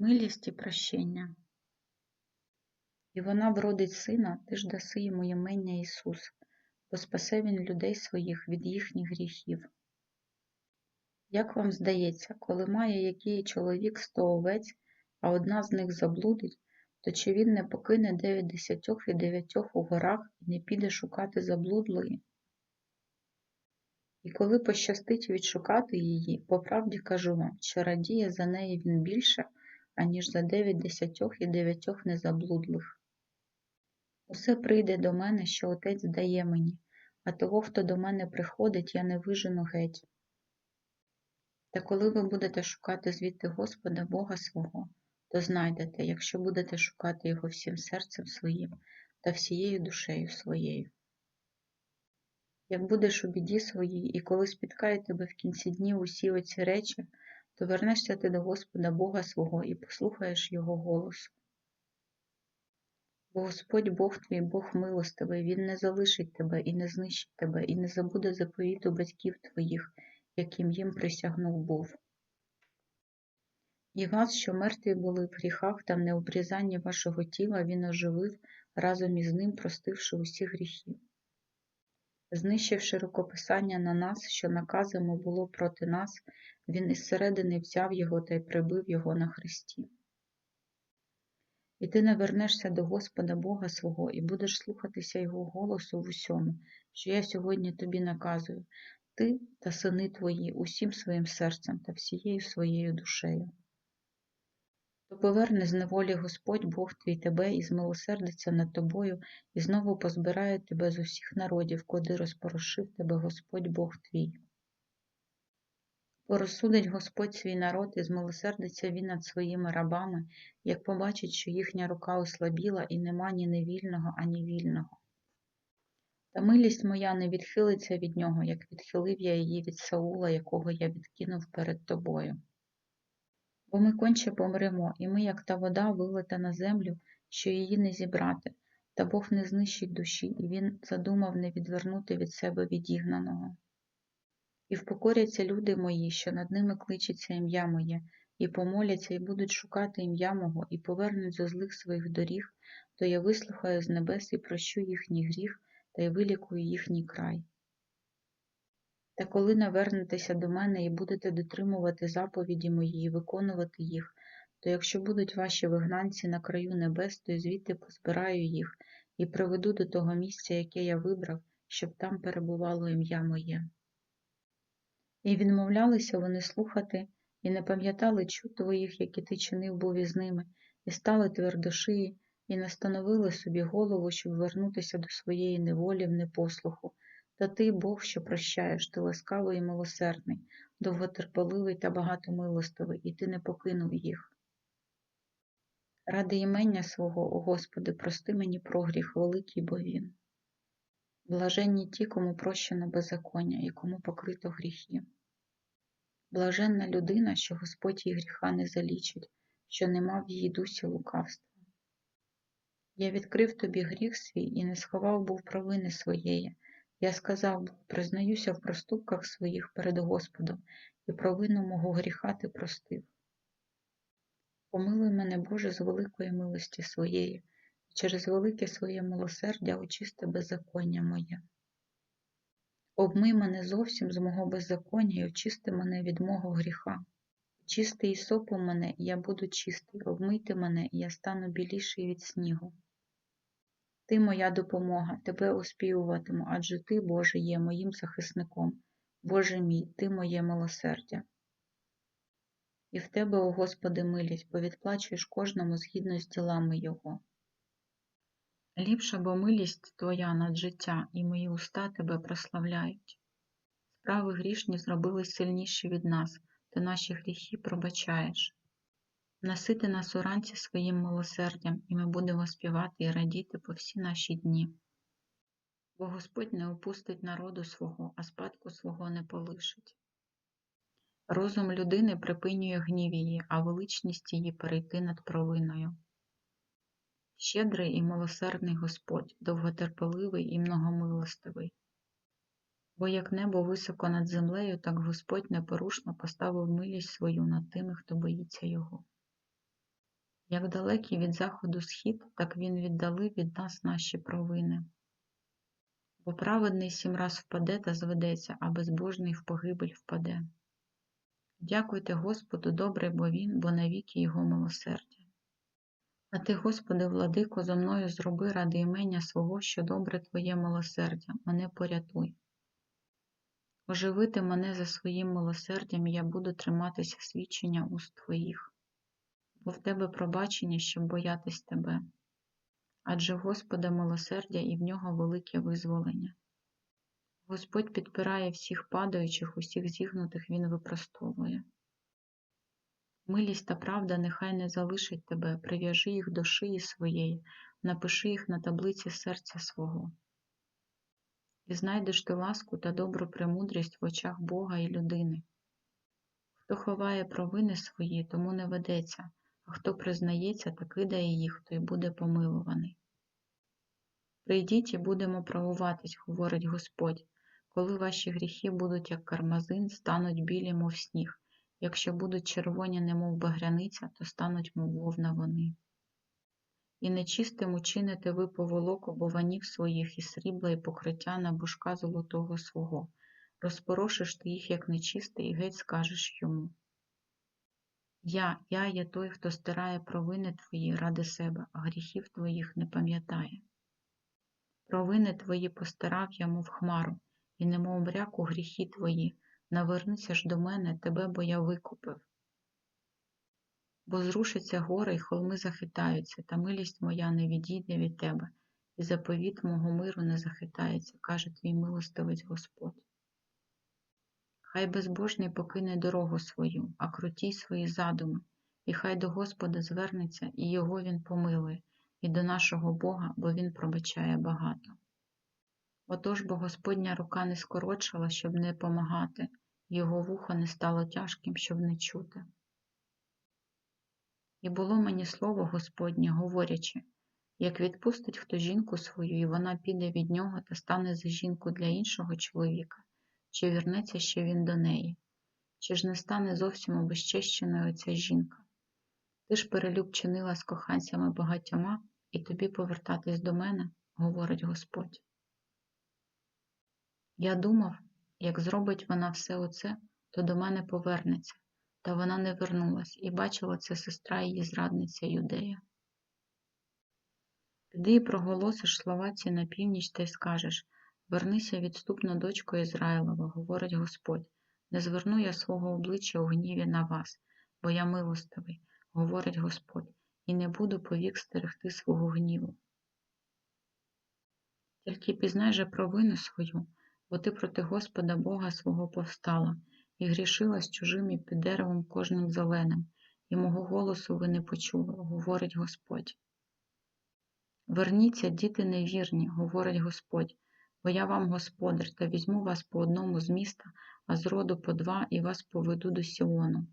милість і прощення. І вона вродить сина, ти ж даси йому імення Ісус, бо спасе він людей своїх від їхніх гріхів. Як вам здається, коли має який чоловік сто овець, а одна з них заблудить, то чи він не покине дев'ять десятьох і дев'ятьох у горах і не піде шукати заблудлої? І коли пощастить відшукати її, по правді кажу вам, що радіє за неї він більше, аніж за дев'ять десятьох і дев'ятьох незаблудлих. Усе прийде до мене, що отець дає мені, а того, хто до мене приходить, я не вижену геть. Та коли ви будете шукати звідти Господа Бога свого, то знайдете, якщо будете шукати Його всім серцем своїм та всією душею своєю. Як будеш у біді своїй, і коли спіткає тебе в кінці днів усі оці речі, то вернешся ти до Господа Бога свого і послухаєш Його голосу. Бо Господь Бог твій, Бог милостивий, Він не залишить тебе і не знищить тебе, і не забуде заповіту батьків твоїх, яким їм присягнув був. І вас, що мертві були в гріхах та в необрізанні вашого тіла, Він оживив, разом із ним простивши усі гріхи. Знищивши рукописання на нас, що наказано було проти нас, Він із середини взяв його та й прибив його на хресті. І ти не вернешся до Господа Бога свого і будеш слухатися Його голосу в усьому, що я сьогодні тобі наказую, ти та сини твої усім своїм серцем та всією своєю душею. То поверне з неволі Господь Бог твій тебе і змилосердиться над тобою, і знову позбирає тебе з усіх народів, куди розпорошив тебе Господь Бог твій. Порозсудить Господь свій народ і змилосердиться він над своїми рабами, як побачить, що їхня рука ослабіла, і нема ні невільного, ані вільного. Та милість моя не відхилиться від нього, як відхилив я її від Саула, якого я відкинув перед тобою. Бо ми конче помремо, і ми, як та вода, вилита на землю, що її не зібрати, та Бог не знищить душі, і він задумав не відвернути від себе відігнаного. І впокоряться люди мої, що над ними кличеться ім'я моє, і помоляться, і будуть шукати ім'я мого, і повернуть зо злих своїх доріг, то я вислухаю з небес і прощу їхній гріх, та й вилікую їхній край. Та коли навернетеся до мене і будете дотримувати заповіді мої і виконувати їх, то якщо будуть ваші вигнанці на краю небес, то звідти позбираю їх і приведу до того місця, яке я вибрав, щоб там перебувало ім'я моє. І відмовлялися вони слухати, і не пам'ятали чуд твоїх, які ти чинив був із ними, і стали твердошиї, і настановили собі голову, щоб вернутися до своєї неволі в непослуху. Та ти, Бог, що прощаєш, ти ласкавий і милосердний, довготерпеливий та багатомилостивий, і ти не покинув їх. Ради імення свого, о Господи, прости мені прогріх великий, бо він. Блаженні ті, кому прощено беззаконня і кому покрито гріхи. Блаженна людина, що Господь її гріха не залічить, що нема в її дусі лукавства. Я відкрив тобі гріх свій і не сховав був провини своєї. Я сказав признаюся в проступках своїх перед Господом, і провину мого гріха ти простив. Помилуй мене, Боже, з великої милості своєї, і через велике своє милосердя очисти беззаконня моє. Обмий мене зовсім з мого беззаконня і очисти мене від мого гріха. Чистий сопу мене, і я буду чистий, обмийте мене, і я стану біліший від снігу. Ти моя допомога, тебе оспівуватиму, адже ти, Боже, є моїм захисником. Боже мій, ти моє милосердя. І в тебе, о Господи, милість, бо відплачуєш кожному згідно з ділами Його. Ліпша бо милість Твоя над життя, і мої уста Тебе прославляють. Справи грішні зробились сильніші від нас, ти наші гріхи пробачаєш. Насити нас уранці своїм милосердям, і ми будемо співати і радіти по всі наші дні. Бо Господь не опустить народу свого, а спадку свого не полишить. Розум людини припинює гнів її, а величність її перейти над провиною. Щедрий і милосердний Господь, довготерпеливий і многомилостивий. Бо як небо високо над землею, так Господь непорушно поставив милість свою над тими, хто боїться Його. Як далекий від заходу схід, так він віддалив від нас наші провини. Бо праведний сім раз впаде та зведеться, а безбожний в погибель впаде. Дякуйте Господу, добрий бо Він, бо навіки Його милосердя. А ти, Господи, владико, зо мною зроби ради імення свого, що добре Твоє милосердя, мене порятуй. Оживити мене за своїм милосердям, я буду триматися свідчення уст Твоїх, бо в Тебе пробачення, щоб боятись Тебе. Адже Господа милосердя і в нього велике визволення. Господь підпирає всіх падаючих, усіх зігнутих Він випростовує. Милість та правда нехай не залишать тебе, прив'яжи їх до шиї своєї, напиши їх на таблиці серця свого. І знайдеш ти ласку та добру премудрість в очах Бога і людини. Хто ховає провини свої, тому не ведеться, хто признається та кидає їх, той буде помилуваний. Прийдіть і будемо правуватись, говорить Господь, коли ваші гріхи будуть, як кармазин, стануть білі, мов сніг. Якщо будуть червоні, немов багряниця, то стануть, мов вовна вони. І нечистим учините ви поволоку бованів своїх і срібла, і покриття на бушка золотого свого. Розпорошиш ти їх, як нечистий, і геть скажеш йому. Я, я є той, хто стирає провини твої ради себе, а гріхів твоїх не пам'ятає. Провини твої постарав я, мов хмару, і немов мряку гріхи твої, навернися ж до мене, тебе, бо я викупив. Бо зрушиться гори, й холми захитаються, та милість моя не відійде від тебе, і заповіт мого миру не захитається, каже твій милостивець Господь. Хай безбожний покине дорогу свою, а крутій свої задуми, і хай до Господа звернеться, і його він помилує, і до нашого Бога, бо Він пробачає багато. Отож бо Господня рука не скорочила, щоб не помагати, його вухо не стало тяжким, щоб не чути. І було мені слово Господнє, говорячи, як відпустить хто жінку свою, і вона піде від нього та стане за жінку для іншого чоловіка, чи вернеться ще він до неї, чи ж не стане зовсім обезчещеною ця жінка. Ти ж перелюб чинила з коханцями багатьома, і тобі повертатись до мене, говорить Господь. Я думав, як зробить вона все оце, то до мене повернеться, та вона не вернулась, і бачила це сестра її зрадниця Юдея. Піди і проголосиш слова ці на північ та й скажеш Вернися відступно, дочко Ізраїлова, говорить Господь, не зверну я свого обличчя у гніві на вас, бо я милостивий, говорить Господь, і не буду повік стерегти свого гніву. Тільки пізнай же провину свою, бо ти проти Господа Бога свого повстала, і грішила з чужим і під деревом кожним зеленим, і мого голосу ви не почули, говорить Господь. Верніться, діти невірні, говорить Господь, бо я вам господар, та візьму вас по одному з міста, а з роду по два, і вас поведу до Сіону.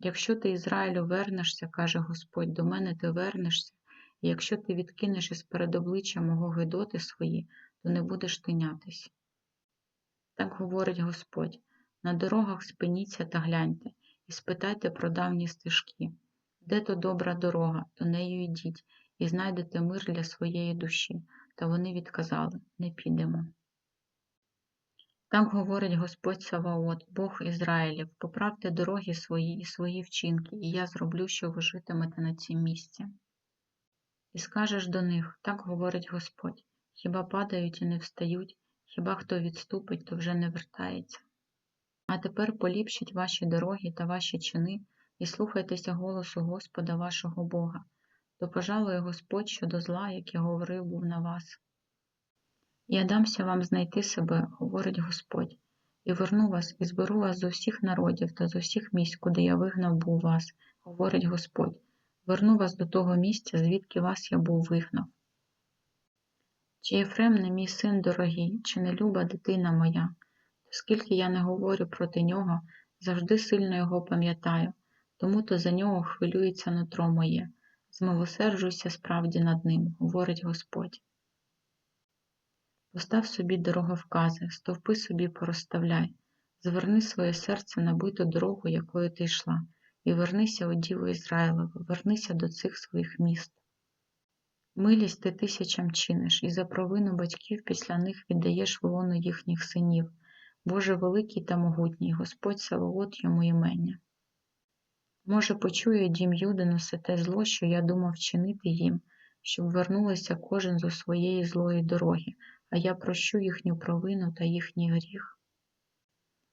Якщо ти Ізраїлю вернешся, каже Господь, до мене ти вернешся, і якщо ти відкинеш із перед обличчя мого гидоти свої, то не будеш тинятись. Так говорить Господь на дорогах спиніться та гляньте, і спитайте про давні стежки. Де то добра дорога, то нею йдіть, і знайдете мир для своєї душі. Та вони відказали не підемо. Так говорить Господь Саваот, Бог Ізраїлів, поправте дороги свої і свої вчинки, і я зроблю, що ви житимете на цім місці. І скажеш до них, так говорить Господь, хіба падають і не встають, хіба хто відступить, то вже не вертається. А тепер поліпшіть ваші дороги та ваші чини і слухайтеся голосу Господа вашого Бога, то пожалує Господь щодо зла, яке говорив був на вас. Я дамся вам знайти себе, говорить Господь, і верну вас, і зберу вас з усіх народів та з усіх місць, куди я вигнав був вас, говорить Господь, верну вас до того місця, звідки вас я був вигнав. Чи Єфрем не мій син дорогий, чи не люба дитина моя, то скільки я не говорю проти нього, завжди сильно його пам'ятаю, тому то за нього хвилюється нутро моє, змилосерджуйся справді над ним, говорить Господь. Постав собі дороговкази, стовпи собі порозставляй, зверни своє серце на биту дорогу, якою ти йшла, і вернися, о Діво Ізраїлеве, вернися до цих своїх міст. Милість ти тисячам чиниш, і за провину батьків після них віддаєш волону їхніх синів. Боже великий та могутній, Господь Савоот йому імення. Може, почує дім Юдин усе те зло, що я думав чинити їм, щоб вернулися кожен зо своєї злої дороги, а я прощу їхню провину та їхній гріх.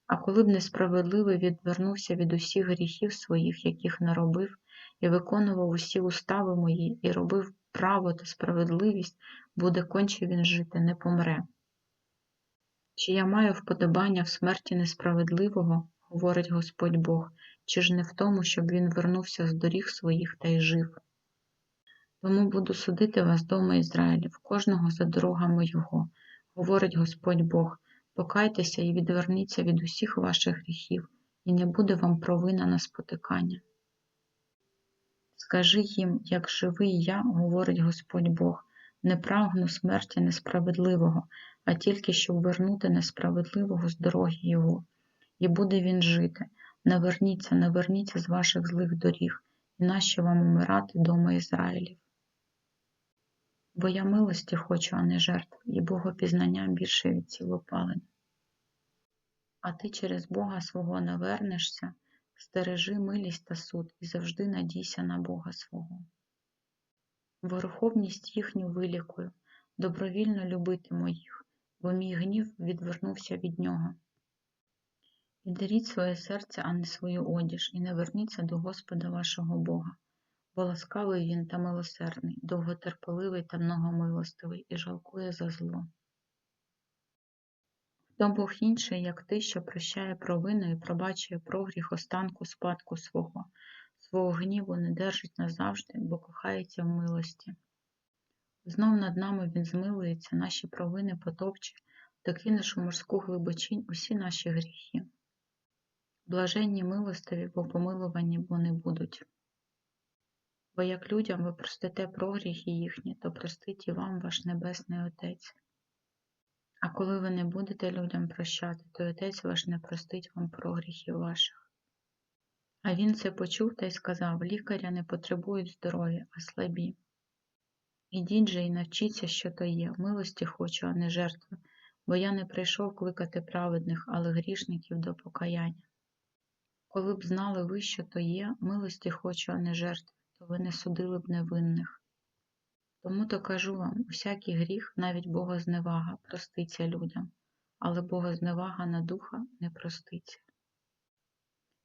А коли б несправедливий відвернувся від усіх гріхів своїх, яких наробив, і виконував усі устави мої, і робив право та справедливість, буде конче він жити, не помре. Чи я маю вподобання в смерті несправедливого, говорить Господь Бог, чи ж не в тому, щоб він вернувся з доріг своїх та й жив? Тому буду судити вас, дома Ізраїлів, кожного за дорогами Його, говорить Господь Бог, покайтеся і відверніться від усіх ваших гріхів, і не буде вам провина на спотикання. Скажи їм, як живий я, говорить Господь Бог, не прагну смерті несправедливого, а тільки щоб вернути несправедливого з дороги Його, і буде він жити. Наверніться, наверніться з ваших злих доріг, і нащо вам умирати дома Ізраїлів. Бо я милості хочу, а не жертв, і богопізнання більше від цілопалень. А ти через Бога свого навернешся, стережи милість та суд і завжди надійся на Бога свого. Верховність їхню вилікую, добровільно любитиму їх, бо мій гнів відвернувся від нього. І своє серце, а не свою одіж, і не верніться до Господа вашого Бога, бо ласкавий він та милосердний, довготерпеливий та многомилостивий, і жалкує за зло. Хто Бог інший, як ти, що прощає провину і пробачує прогріх останку спадку свого, свого гніву не держить назавжди, бо кохається в милості. Знов над нами Він змилується, наші провини потопче, та у морську глибочинь усі наші гріхи. Блаженні милостиві, бо помилувані вони будуть. Бо як людям ви простите прогріхи їхні, то простить і вам ваш Небесний Отець. А коли ви не будете людям прощати, то Отець ваш не простить вам прогріхів ваших. А він це почув та й сказав лікаря не потребують здоров'я, а слабі. Ідіть же і навчіться, що то є, милості хочу, а не жертви, бо я не прийшов кликати праведних, але грішників до покаяння. Коли б знали ви, що то є, милості хочу, а не жертви, то ви не судили б невинних. Тому то кажу вам, усякий гріх, навіть богозневага, проститься людям, але богозневага на духа не проститься.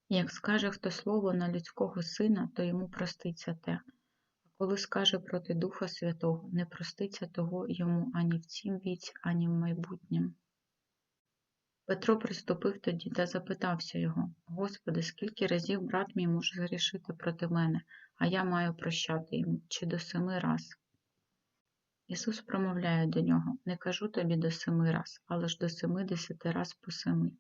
Як скаже хто слово на людського сина, то йому проститься те, а коли скаже проти Духа Святого, не проститься того йому ані в цім віці, ані в майбутнім. Петро приступив тоді та запитався його Господи, скільки разів брат мій може згрішити проти мене, а я маю прощати йому, чи до семи раз? Ісус промовляє до нього Не кажу тобі до семи раз, але ж до семидесяти раз по семи.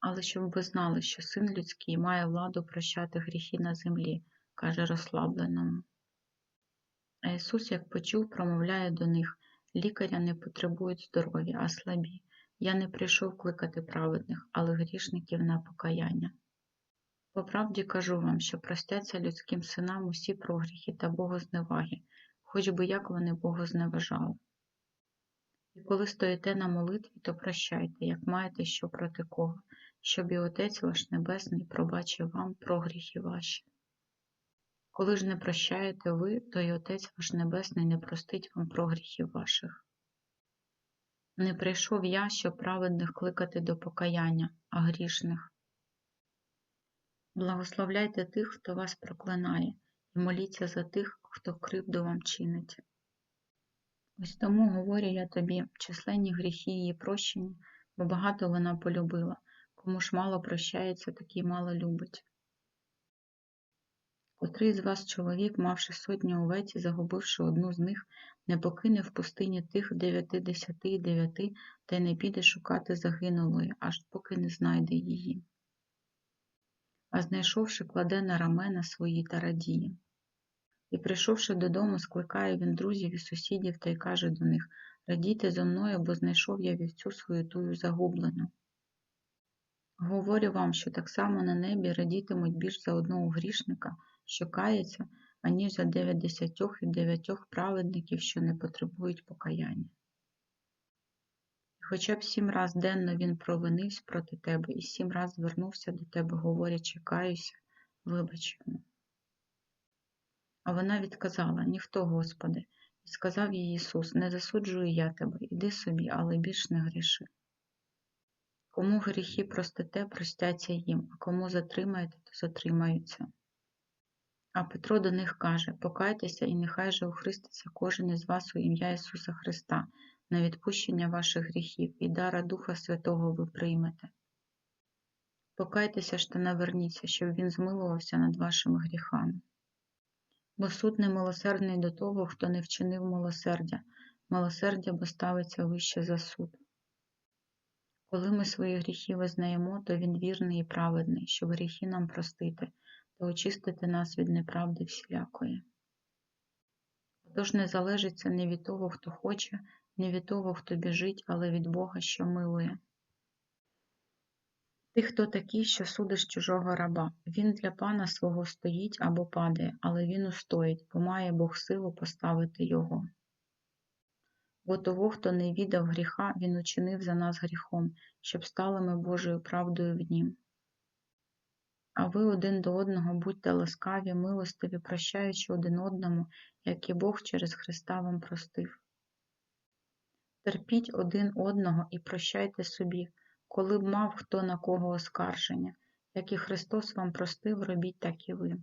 Але щоб ви знали, що син людський має владу прощати гріхи на землі, каже розслабленому. А Ісус, як почув, промовляє до них лікаря не потребують здоров'я, а слабі. Я не прийшов кликати праведних, але грішників на покаяння. По правді кажу вам, що простяться людським синам усі прогріхи та богозневаги, хоч би як вони Бога зневажали. І коли стоїте на молитві, то прощайте, як маєте що проти кого, щоб і Отець ваш Небесний пробачив вам прогріхи ваші. Коли ж не прощаєте ви, то й Отець ваш Небесний не простить вам прогріхів ваших. Не прийшов я, щоб праведних кликати до покаяння, а грішних. Благословляйте тих, хто вас проклинає, і моліться за тих, хто кривду вам чинить. Ось тому говорю я тобі, численні гріхи її прощені, бо багато вона полюбила, кому ж мало прощається, такий мало любить. Котрий з вас чоловік, мавши сотню овець і загубивши одну з них, не покине в пустині тих дев'ятидесяти і дев'яти та й не піде шукати загинулої, аж поки не знайде її. А знайшовши, кладе на рамена свої та радіє. І, прийшовши додому, скликає він друзів і сусідів та й каже до них Радійте зо мною, бо знайшов я вівцю свою тую загублену. Говорю вам, що так само на небі радітимуть більш за одного грішника, що кається, аніж за дев'ятдесятьох і дев'ятьох праведників, що не потребують покаяння. І Хоча б сім раз денно він провинився проти тебе і сім раз звернувся до тебе, говорячи, каюся, вибач йому. А вона відказала, ніхто, Господи, і сказав їй Ісус, не засуджую я тебе, іди собі, але більш не гріши. Кому гріхи простите, простяться їм, а кому затримаєте, то затримаються. А Петро до них каже: Покайтеся, і нехай же охриститься кожен із вас у ім'я Ісуса Христа на відпущення ваших гріхів, і дара Духа Святого ви приймете. Покайтеся ж та наверніться, щоб Він змилувався над вашими гріхами. Бо суд не милосердний до того, хто не вчинив милосердя, милосердя бо ставиться вище за суд. Коли ми свої гріхи визнаємо, то Він вірний і праведний, щоб гріхи нам простити та очистити нас від неправди всілякої. Тож не залежить це не від того, хто хоче, не від того, хто біжить, але від Бога, що милує. Ти, хто такий, що судиш чужого раба, він для пана свого стоїть або падає, але він устоїть, бо має Бог силу поставити його. Бо того, хто не віддав гріха, він учинив за нас гріхом, щоб стали ми Божою правдою в нім. А ви один до одного будьте ласкаві, милостиві, прощаючи один одному, як і Бог через Христа вам простив. Терпіть один одного і прощайте собі, коли б мав хто на кого оскарження, як і Христос вам простив, робіть так і ви.